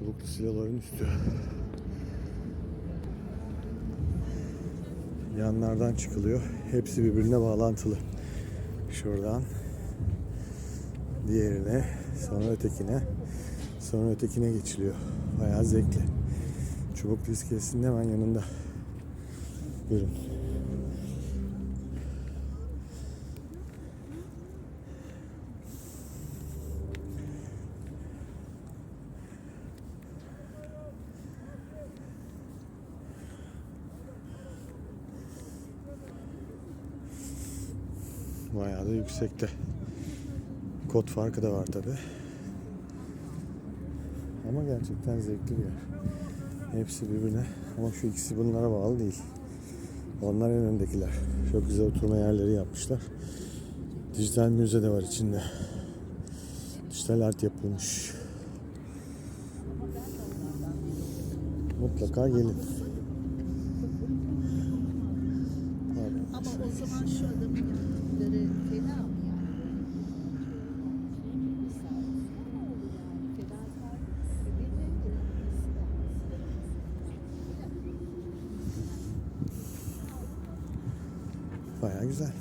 Çubuklu siloların üstü. Yanlardan çıkılıyor. Hepsi birbirine bağlantılı. Şuradan diğerine, sonra ötekine, sonra ötekine geçiliyor. Bayağı zevkli. Çubuklu iskelesinin hemen yanında. Buyurun. Bayağı da yüksekte. Kod farkı da var tabi. Ama gerçekten zevkli bir yer. Hepsi birbirine ama şu ikisi bunlara bağlı değil. Onlar en öndekiler. Çok güzel oturma yerleri yapmışlar. Dijital müze de var içinde. Dijital art yapılmış. Mutlaka gelin. Ama o zaman şu adamın Baya güzel.